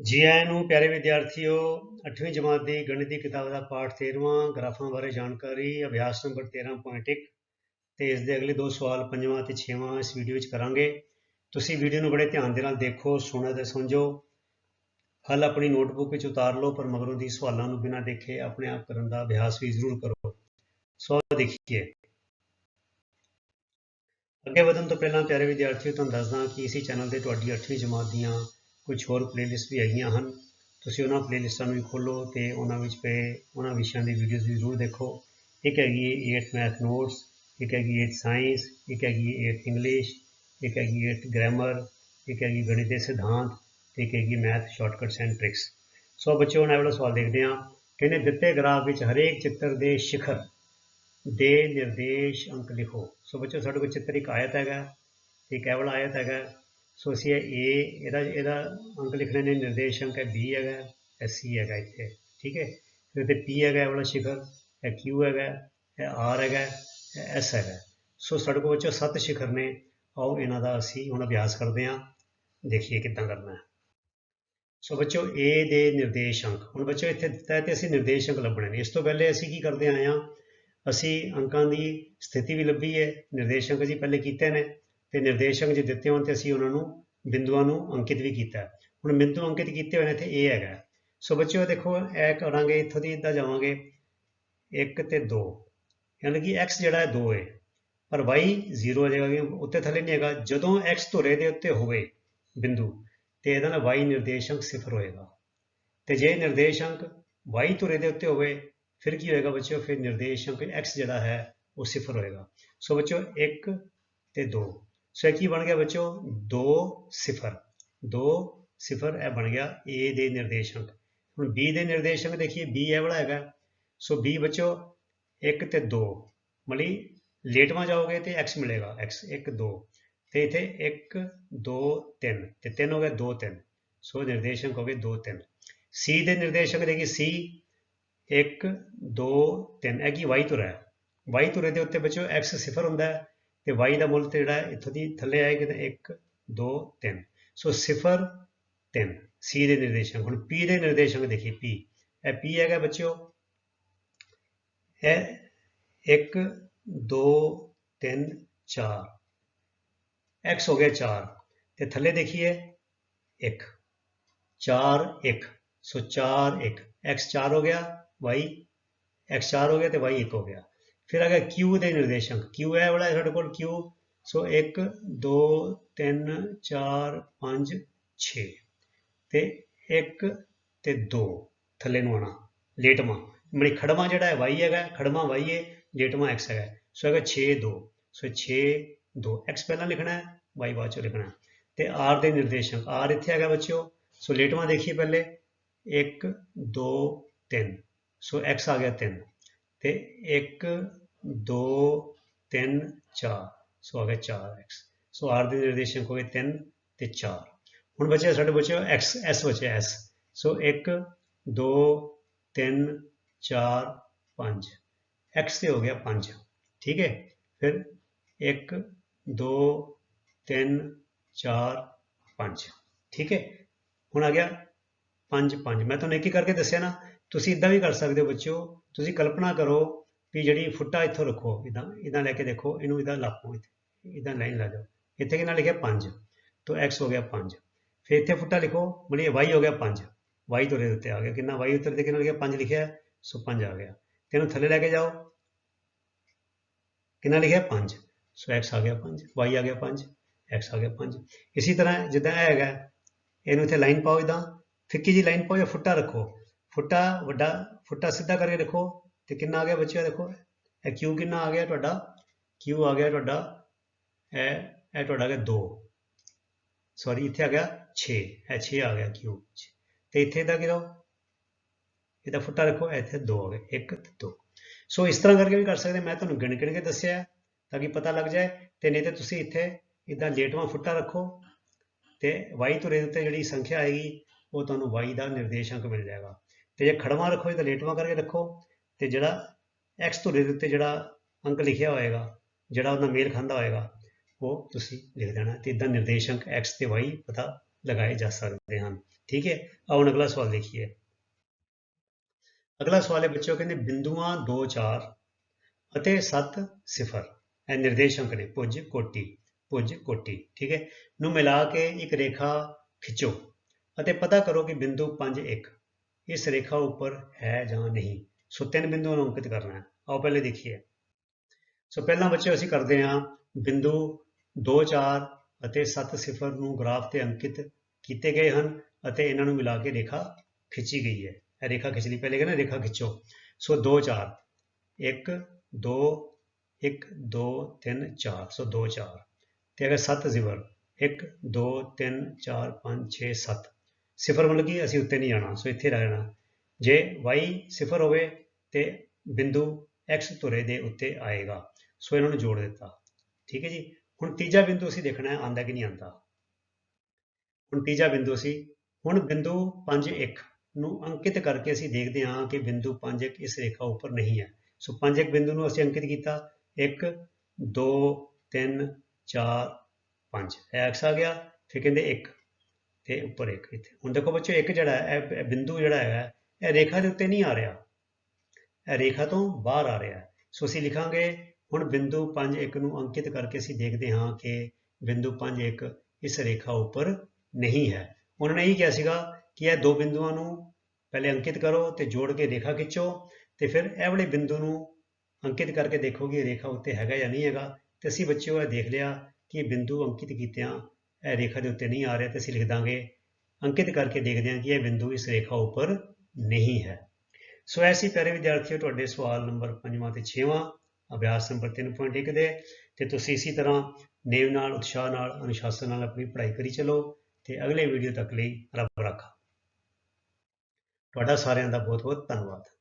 ਜੀ ਆਇਆਂ ਨੂੰ ਪਿਆਰੇ ਵਿਦਿਆਰਥੀਓ 8ਵੀਂ ਜਮਾਤ ਦੀ ਗਣਿਤ ਦੀ ਕਿਤਾਬ ਦਾ ਪਾਠ 13ਵਾਂ ਗ੍ਰਾਫਾਂ ਬਾਰੇ ਜਾਣਕਾਰੀ, ਅਭਿਆਸ ਨੰਬਰ 13.1 ਤੇ ਇਸ ਦੇ ਅਗਲੇ ਦੋ ਸਵਾਲ ਪੰਜਵਾਂ ਤੇ ਛੇਵਾਂ ਇਸ ਵੀਡੀਓ ਵਿੱਚ ਕਰਾਂਗੇ। ਤੁਸੀਂ ਵੀਡੀਓ ਨੂੰ ਬੜੇ ਧਿਆਨ ਦੇ ਨਾਲ ਦੇਖੋ, ਸੁਣੋ ਤੇ ਸਮਝੋ। ਹੱਲ ਆਪਣੀ ਨੋਟਬੁੱਕ ਵਿੱਚ ਉਤਾਰ ਲਓ, ਪਰ ਮਗਰੋਂ ਦੀ ਸਵਾਲਾਂ ਨੂੰ ਬਿਨਾਂ ਦੇਖੇ ਆਪਣੇ ਆਪ ਕਰਨ ਦਾ ਅਭਿਆਸ ਵੀ ਜ਼ਰੂਰ ਕਰੋ। ਸਵਾਲ ਦੇਖੀਏ। ਅੱਗੇ ਵਧਣ ਤੋਂ ਪਹਿਲਾਂ ਪਿਆਰੇ ਵਿਦਿਆਰਥੀਓ, ਤੁਹਾਨੂੰ ਦੱਸਦਾ ਕਿ ਇਸੇ ਚੈਨਲ ਤੇ ਤੁਹਾਡੀ 8ਵੀਂ ਜਮਾਤ ਦੀਆਂ ਕੁਝ ਹੋਰ ਪਲੇਲਿਸਟ ਵੀ ਆਈਆਂ ਹਨ। ਤੁਸੀਂ ਉਹਨਾਂ ਪਲੇਲਿਸਟਾਂ ਨੂੰ ਵੀ ਖੋਲੋ ਤੇ ਉਹਨਾਂ ਵਿੱਚ ਪਏ ਉਹਨਾਂ ਵਿਸ਼ਿਆਂ ਦੀ ਵੀਡੀਓਜ਼ ਵੀ ਜ਼ਰੂਰ ਦੇਖੋ। ਇੱਕ ਹੈਗੀ 8th ਮੈਥ ਨੋਟਸ ਇੱਕ ਹੈਗੀ 8th ਸਾਇੰਸ ਇੱਕ ਹੈਗੀ 8th ਇੰਗਲਿਸ਼ ਇੱਕ ਹੈਗੀ 8th ਗ੍ਰਾਮਰ ਇੱਕ ਹੈਗੀ ਗਣਿਤ ਦੇ ਸਿਧਾਂਤ ਤੇ ਇੱਕ ਹੈਗੀ math shortcuts and tricks so ਬੱਚਿਓ, ਹੁਣ ਇਹ ਵਾਲਾ ਸਵਾਲ ਦੇਖਦੇ ਹਾਂ। ਕਹਿੰਦੇ ਦਿੱਤੇ ਗ੍ਰਾਫ ਵਿੱਚ ਹਰੇਕ ਚਿੱਤਰ ਦੇ ਸ਼ਿਖਰ ਦੇ ਨਿਰਦੇਸ਼ ਅੰਕ ਲਿਖੋ। ਸੋ ਬੱਚੋ ਸਾਡੇ ਕੋਲ ਚਿੱਤਰ ਇੱਕ ਆਇਤ ਹੈਗਾ, ਇੱਕ ਇਹ ਵਾਲਾ ਆਇਤ ਹੈਗਾ। ਸੋ ਅਸੀਂ ਇਹ A ਇਹਦਾ ਇਹਦਾ ਅੰਕ ਲਿਖਣੇ ਨੇ ਨਿਰਦੇਸ਼ ਅੰਕ ਹੈ B ਹੈਗਾ ਇਹ C ਹੈਗਾ ਇੱਥੇ, ਠੀਕ ਹੈ? ਫਿਰ ਤੇ P ਹੈਗਾ ਵਾਲਾ ਸ਼ਿਖਰ ਇਹ Q ਹੈਗਾ ਇਹ R ਹੈਗਾ ਇਹ S ਹੈਗਾ। ਸੋ ਸਾਡੇ ਕੋਲ ਬੱਚੋ ਸੱਤ ਸ਼ਿਖਰ ਨੇ, ਆਓ ਇਹਨਾਂ ਦਾ ਅਸੀਂ ਹੁਣ ਅਭਿਆਸ ਕਰਦੇ ਹਾਂ, ਦੇਖੀਏ ਕਿੱਦਾਂ ਕਰਨਾ ਹੈ। ਸੋ ਬੱਚੋ, A ਦੇ ਨਿਰਦੇਸ਼ ਅੰਕ, ਹੁਣ ਬੱਚੋ ਇੱਥੇ ਦਿੱਤਾ ਹੈ ਤੇ ਅਸੀਂ ਨਿਰਦੇਸ਼ ਅੰਕ ਲੱਭਣੇ ਨੇ। ਇਸ ਤੋਂ ਪਹਿਲੇ ਅਸੀਂ ਕੀ ਕਰਦੇ ਆਏ ਹਾਂ? ਅਸੀਂ ਅੰਕਾਂ ਦੀ ਸਥਿਤੀ ਵੀ ਲੱਭੀ ਹੈ, ਨਿਰਦੇਸ਼ ਅੰਕ ਅਸੀਂ ਪਹਿਲੇ ਕੀਤੇ ਨੇ ਤੇ ਨਿਰਦੇਸ਼ ਅੰਕ ਜੇ ਦਿੱਤੇ ਹੋਣ ਤੇ ਅਸੀਂ ਉਹਨਾਂ ਨੂੰ, ਬਿੰਦੂਆਂ ਨੂੰ ਅੰਕਿਤ ਵੀ ਕੀਤਾ। ਹੁਣ ਬਿੰਦੂ ਅੰਕਿਤ ਕੀਤੇ ਹੋਏ ਨੇ ਤੇ ਇਹ ਹੈਗਾ। ਸੋ ਬੱਚਿਓ ਦੇਖੋ, ਇਹ ਕਰਾਂਗੇ, ਇੱਥੋਂ ਦੀ ਇੱਦਾਂ ਜਾਵਾਂਗੇ। 1 ਤੇ 2 ਯਾਨੀ ਕਿ x ਜਿਹੜਾ ਹੈ 2 ਹੈ ਪਰ y 0 ਹੋ ਜਾਏਗਾ ਕਿਉਂਕਿ ਉੱਤੇ ਥੱਲੇ ਨਹੀਂ ਹੈਗਾ। ਜਦੋਂ x ਧੁਰੇ ਦੇ ਉੱਤੇ ਹੋਵੇ ਬਿੰਦੂ, ਤੇ ਇਹਦਾ ਨਾਲ y ਨਿਰਦੇਸ਼ਾਂਕ ਸਿਫਰ ਹੋਏਗਾ। ਤੇ ਜੇ ਨਿਰਦੇਸ਼ਾਂਕ y ਧੁਰੇ ਦੇ ਉੱਤੇ ਹੋਵੇ, ਫਿਰ ਕੀ ਹੋਏਗਾ ਬੱਚਿਓ? ਫਿਰ ਨਿਰਦੇਸ਼ਾਂਕ x ਜਿਹੜਾ ਹੈ, ਉਹ ਸਿਫਰ ਹੋਏਗਾ। ਸੋ ਬੱਚਿਓ 1 ਤੇ 2 ਸੋ ਇਹ ਕੀ ਬਣ ਗਿਆ ਬੱਚਿਓ? 2 ਸਿਫਰ। 2 ਸਿਫਰ ਇਹ ਬਣ ਗਿਆ a ਦੇ ਨਿਰਦੇਸ਼ਾਂਕ। ਹੁਣ b ਦੇ ਨਿਰਦੇਸ਼ਾਂਕ ਦੇਖੀਏ, b ਇਹ ਵਾਲਾ ਹੈਗਾ। ਸੋ b ਬੱਚਿਓ 1 ਤੇ 2 ਮਲੀ ਲੇਟਵਾਂ ਜਾਓਗੇ ਤੇ x ਮਿਲੇਗਾ। X 1 2 ਤੇ ਇੱਥੇ 1 2 3 ਤੇ 3 ਹੋ ਗਿਆ 2 3 ਸੋ ਨਿਰਦੇਸ਼ਾਂਕ ਹੋ ਗਏ 2 3 c ਦੇ ਨਿਰਦੇਸ਼ਾਂਕ ਦੇਖੀ c 1 2 3 ਇਹ ਕੀ y ਧੁਰਾ ਹੈ? y ਤੁਰੇ ਦੇ ਉੱਤੇ ਬੱਚਿਓ x ਸਿਫਰ ਹੁੰਦਾ ਹੈ। ਤੇ y ਦਾ ਮੁੱਲ ਤੇ ਜਿਹੜਾ ਇੱਥੋਂ ਦੀ ਥੱਲੇ ਆਏਗਾ ਤਾਂ 1 2 3 ਸੋ ਸਿਫਰ 3 c ਦੇ ਨਿਰਦੇਸ਼ਾਂਕ ਹੁਣ p ਦੇ ਨਿਰਦੇਸ਼ਾਂਕ ਦੇਖੀਏ, p ਇਹ p ਹੈਗਾ ਬੱਚਿਓ। ਇਹ 1 2 3 4 x ਹੋ ਗਿਆ 4 ਤੇ ਥੱਲੇ ਦੇਖੀਏ 1 4 1 ਸੋ 4 1 x 4 ਹੋ ਗਿਆ, y x 4 ਹੋ ਗਿਆ ਤੇ y 1 ਹੋ ਗਿਆ। ਫਿਰ ਆ ਗਿਆ q ਦੇ ਨਿਰਦੇਸ਼ਕ q ਹੈ ਵਾਲਾ ਸਾਡੇ ਕੋਲ q ਸੋ 1 2 3 4 5 6 ਤੇ 1 ਤੇ 2 ਥੱਲੇ ਨੂੰ ਆਣਾ ਲੇਟਵਾਂ ਮੜੀ ਖੜਵਾ ਜਿਹੜਾ ਹੈ y ਹੈਗਾ ਖੜਵਾ y ਹੈ ਲੇਟਵਾਂ x ਹੈਗਾ ਸੋ ਹੈਗਾ 6 2 ਸੋ 6 2 x ਪਹਿਲਾਂ ਲਿਖਣਾ ਹੈ y ਬਾਅਦ ਚੋਂ ਲਿਖਣਾ ਹੈ ਤੇ r ਦੇ ਨਿਰਦੇਸ਼ਕ r ਇੱਥੇ ਹੈਗਾ ਬੱਚਿਓ ਸੋ ਲੇਟਵਾਂ ਦੇਖੀਏ ਪਹਿਲੇ 1 2 3 ਸੋ x ਆ ਗਿਆ 3 ਤੇ 1 2 3 4 ਸੋ ਆ ਗਿਆ 4x ਸੋ r ਦੇ ਨਿਰਦੇਸ਼ਕ ਹੋ ਗਏ 3 ਤੇ 4 ਹੁਣ ਬਚਿਆ ਸਾਡੇ ਬਚਿਆ x, s ਬਚਿਆ s ਸੋ 1 2 3 4 5 x ਤੇ ਹੋ ਗਿਆ 5 ਠੀਕ ਹੈ? ਫਿਰ 1 2 3 4 5 ਠੀਕ ਹੈ? ਹੁਣ ਆ ਗਿਆ 5 5 ਮੈਂ ਤੁਹਾਨੂੰ ਇੱਕ ਹੀ ਕਰਕੇ ਦੱਸਿਆ ਨਾ ਤੁਸੀਂ ਇਦਾਂ ਵੀ ਕਰ ਸਕਦੇ ਹੋ ਬੱਚਿਓ, ਤੁਸੀਂ ਕਲਪਨਾ ਕਰੋ ਵੀ ਜਿਹੜੀ ਫੁੱਟਾ ਇੱਥੋਂ ਰੱਖੋ ਇਦਾਂ ਇਦਾਂ ਲੈ ਕੇ ਦੇਖੋ, ਇਹਨੂੰ ਇਦਾਂ ਲਾਪੋ, ਇੱਥੇ ਇਦਾਂ ਲਾਈਨ ਲਾ ਜਾਓ। ਇੱਥੇ ਕਿੰਨਾ ਲਿਖਿਆ? 5 ਤੋਂ x ਹੋ ਗਿਆ 5 ਫਿਰ ਇੱਥੇ ਫੁੱਟਾ ਲਿਖੋ ਮਣੀ y ਹੋ ਗਿਆ 5 y ਤੋਂ ਦੇ ਉੱਤੇ ਆ ਗਿਆ। ਕਿੰਨਾ y ਉੱਤੇ ਤੇ ਕਿੰਨਾ ਲਿਖਿਆ? 5 ਲਿਖਿਆ। ਸੋ 5 ਆ ਗਿਆ। ਤੇ ਇਹਨੂੰ ਥੱਲੇ ਲੈ ਕੇ ਜਾਓ। ਕਿੰਨਾ ਲਿਖਿਆ? 5 ਸੋ x ਆ ਗਿਆ 5 y ਆ ਗਿਆ 5 x ਆ ਗਿਆ 5 ਇਸੇ ਤਰ੍ਹਾਂ ਜਿੱਦਾਂ ਇਹ ਹੈਗਾ, ਇਹਨੂੰ ਇੱਥੇ ਲਾਈਨ ਪਾਓ ਇਦਾਂ ਫਿੱਕੀ ਜੀ ਲਾਈਨ ਪਾਓ ਜਾਂ ਫੁੱਟਾ ਰੱਖੋ। ਫੁੱਟਾ ਵੱਡਾ, ਫੁੱਟਾ ਸਿੱਧਾ ਕਰਕੇ ਰੱਖੋ ਤੇ ਕਿੰਨਾ ਆ ਗਿਆ ਬੱਚਿਓ ਦੇਖੋ। ਇਹ q ਕਿੰਨਾ ਆ ਗਿਆ ਤੁਹਾਡਾ? Q ਆ ਗਿਆ ਤੁਹਾਡਾ, ਇਹ ਇਹ ਤੁਹਾਡਾ ਆ ਗਿਆ 2 ਸੌਰੀ ਇੱਥੇ ਆ ਗਿਆ 6 ਇਹ 6 ਆ ਗਿਆ q ਤੇ ਇੱਥੇ ਦਾ ਕਿਹਦਾ ਇਹਦਾ ਫੁੱਟਾ ਰੱਖੋ ਇੱਥੇ 2 ਆ ਗਏ 1 ਤੇ 2 ਸੋ ਇਸ ਤਰ੍ਹਾਂ ਕਰਕੇ ਵੀ ਕਰ ਸਕਦੇ, ਮੈਂ ਤੁਹਾਨੂੰ ਗਿਣ ਗਿਣ ਕੇ ਦੱਸਿਆ ਤਾਂ ਕਿ ਪਤਾ ਲੱਗ ਜਾਏ, ਤੇ ਨਹੀਂ ਤੇ ਤੁਸੀਂ ਇੱਥੇ ਇਦਾਂ ਲੇਟਵਾਂ ਫੁੱਟਾ ਰੱਖੋ ਤੇ y ਧੁਰੇ ਦੇ ਉੱਤੇ ਜਿਹੜੀ ਸੰਖਿਆ ਆਏਗੀ, ਉਹ ਤੁਹਾਨੂੰ y ਦਾ ਨਿਰਦੇਸ਼ਾਂਕ ਮਿਲ ਜਾਏਗਾ। ਤੇ ਜੇ ਖੜਵਾਂ ਰੱਖੋ ਤਾਂ ਲੇਟਵਾਂ ਕਰਕੇ ਰੱਖੋ ਤੇ ਜਿਹੜਾ ਐਕਸ ਧੁਰੇ ਦੇ ਉੱਤੇ ਜਿਹੜਾ ਅੰਕ ਲਿਖਿਆ ਹੋਏਗਾ, ਜਿਹੜਾ ਉਹਦਾ ਮੇਲ ਖਾਂਦਾ ਹੋਏਗਾ, ਉਹ ਤੁਸੀਂ ਲਿਖ ਦੇਣਾ। ਤੇ ਇਦਾਂ ਨਿਰਦੇਸ਼ਾਂਕ x ਤੇ y ਪਤਾ ਲਗਾਏ ਜਾ ਸਕਦੇ ਹਨ। ਠੀਕ ਹੈ? ਆਓ ਹੁਣ ਅਗਲਾ ਸਵਾਲ ਦੇਖੀਏ। ਅਗਲਾ ਸਵਾਲ ਹੈ, ਬੱਚਿਓ, ਕਹਿੰਦੇ ਬਿੰਦੂਆਂ 2 4 ਅਤੇ 7 0 ਇਹ ਨਿਰਦੇਸ਼ਾਂਕ ਨੇ, ਪੁੱਜ ਕੋਟੀ ਪੁੱਜ ਕੋਟੀ। ਠੀਕ ਹੈ? ਨੂੰ ਮਿਲਾ ਕੇ ਇੱਕ ਰੇਖਾ ਖਿੱਚੋ ਅਤੇ ਪਤਾ ਕਰੋ ਕਿ ਬਿੰਦੂ 5 1 ਇਸ ਰੇਖਾ ਉੱਪਰ ਹੈ ਜਾਂ ਨਹੀਂ। ਸੋ ਤਿੰਨ ਬਿੰਦੂਆਂ ਨੂੰ ਅੰਕਿਤ ਕਰਨਾ ਹੈ। ਆਓ ਪਹਿਲੇ ਦੇਖੀਏ। ਸੋ ਪਹਿਲਾਂ ਬੱਚੇ ਅਸੀਂ ਕਰਦੇ ਹਾਂ ਬਿੰਦੂ 2 4 ਅਤੇ 7 0 ਨੂੰ ਗ੍ਰਾਫ ਤੇ ਅੰਕਿਤ ਕੀਤੇ ਗਏ ਹਨ ਅਤੇ ਇਹਨਾਂ ਨੂੰ ਮਿਲਾ ਕੇ ਰੇਖਾ ਖਿੱਚੀ ਗਈ ਹੈ। ਇਹ ਰੇਖਾ ਖਿੱਚ ਲਈ ਪਹਿਲੇ ਕਹਿੰਦੇ ਰੇਖਾ ਖਿੱਚੋ। ਸੋ 2 4 1 2 1 2 3 4 ਸੋ 2 4 ਤੇ ਅਗਰ 7 0 1 2 3 4 5 6 7 ਸਿਫਰ ਮਤਲਬ ਕਿ ਅਸੀਂ ਉੱਤੇ ਨਹੀਂ ਜਾਣਾ ਸੋ ਇੱਥੇ ਰਹਿ ਜਾਣਾ ਜੇ y ਸਿਫਰ ਹੋਵੇ ਤੇ ਬਿੰਦੂ x ਧੁਰੇ ਦੇ ਉੱਤੇ ਆਏਗਾ। ਸੋ ਇਹਨਾਂ ਨੂੰ ਜੋੜ ਦਿੱਤਾ। ਠੀਕ ਹੈ ਜੀ? ਹੁਣ ਤੀਜਾ ਬਿੰਦੂ ਅਸੀਂ ਦੇਖਣਾ ਹੈ ਆਂਦਾ ਕਿ ਨਹੀਂ ਆਂਦਾ ਹੁਣ ਤੀਜਾ ਬਿੰਦੂ ਸੀ ਹੁਣ ਬਿੰਦੂ 5 1 ਨੂੰ ਅੰਕਿਤ ਕਰਕੇ ਅਸੀਂ ਦੇਖਦੇ ਹਾਂ ਕਿ ਬਿੰਦੂ 5 1 ਇਸ ਰੇਖਾ ਉੱਪਰ ਨਹੀਂ ਹੈ। ਸੋ 5 1 ਬਿੰਦੂ ਨੂੰ ਅਸੀਂ ਅੰਕਿਤ ਕੀਤਾ। 1 2 3 4 5 ਐਕਸ ਆ ਗਿਆ, ਫਿਰ ਕਹਿੰਦੇ 1 ਤੇ ਉੱਪਰ ਇੱਕ, ਇੱਥੇ। ਹੁਣ ਦੇਖੋ ਬੱਚੋ ਇੱਕ ਜਿਹੜਾ ਹੈ, ਇਹ ਬਿੰਦੂ ਜਿਹੜਾ ਹੈਗਾ, ਇਹ ਰੇਖਾ ਦੇ ਉੱਤੇ ਨਹੀਂ ਆ ਰਿਹਾ। ਇਹ ਰੇਖਾ ਤੋਂ ਬਾਹਰ ਆ ਰਿਹਾ ਸੋ ਅਸੀਂ ਲਿਖਾਂਗੇ, ਹੁਣ ਬਿੰਦੂ 5 1 ਨੂੰ ਅੰਕਿਤ ਕਰਕੇ ਅਸੀਂ ਦੇਖਦੇ ਹਾਂ ਕਿ ਬਿੰਦੂ 5 1 ਇਸ ਰੇਖਾ ਉੱਪਰ ਨਹੀਂ ਹੈ। ਉਹਨਾਂ ਨੇ ਇਹ ਕਿਹਾ ਸੀਗਾ ਕਿ ਇਹ ਦੋ ਬਿੰਦੂਆਂ ਨੂੰ ਪਹਿਲੇ ਅੰਕਿਤ ਕਰੋ ਤੇ ਜੋੜ ਕੇ ਰੇਖਾ ਖਿੱਚੋ ਤੇ ਫਿਰ ਇਹ ਵਾਲੇ ਬਿੰਦੂ ਨੂੰ ਅੰਕਿਤ ਕਰਕੇ ਦੇਖੋ ਕਿ ਰੇਖਾ ਉੱਤੇ ਹੈਗਾ ਜਾਂ ਨਹੀਂ ਹੈਗਾ। ਤੇ ਅਸੀਂ ਬੱਚਿਓ ਇਹ ਦੇਖ ਲਿਆ ਕਿ ਇਹ ਬਿੰਦੂ ਅੰਕਿਤ ਕੀਤਿਆਂ ਇਹ ਰੇਖਾ ਦੇ ਉੱਤੇ ਨਹੀਂ ਆ ਰਿਹਾ ਤੇ ਅਸੀਂ ਲਿਖ ਦਾਂਗੇ, ਅੰਕਿਤ ਕਰਕੇ ਦੇਖਦੇ ਹਾਂ ਕਿ ਇਹ ਬਿੰਦੂ ਇਸ ਰੇਖਾ ਉੱਪਰ ਨਹੀਂ ਹੈ। ਸੋ ਐਸੀ ਪਿਆਰੇ ਵਿਦਿਆਰਥੀਓ, ਤੁਹਾਡੇ ਸਵਾਲ ਨੰਬਰ 5ਵਾਂ ਤੇ 6ਵਾਂ ਅਭਿਆਸ ਨੰਬਰ 3.1 ਦੇ। ਤੇ ਤੁਸੀਂ ਇਸੇ ਤਰ੍ਹਾਂ ਨੇਮ ਨਾਲ, ਉਤਸ਼ਾਹ ਨਾਲ, ਅਨੁਸ਼ਾਸਨ ਨਾਲ ਆਪਣੀ ਪੜ੍ਹਾਈ ਕਰੀ ਚਲੋ ਤੇ ਅਗਲੇ ਵੀਡੀਓ ਤੱਕ ਲਈ ਰੱਬ ਰਾਖਾ। ਤੁਹਾਡਾ ਸਾਰਿਆਂ ਦਾ ਬਹੁਤ ਬਹੁਤ ਧੰਨਵਾਦ।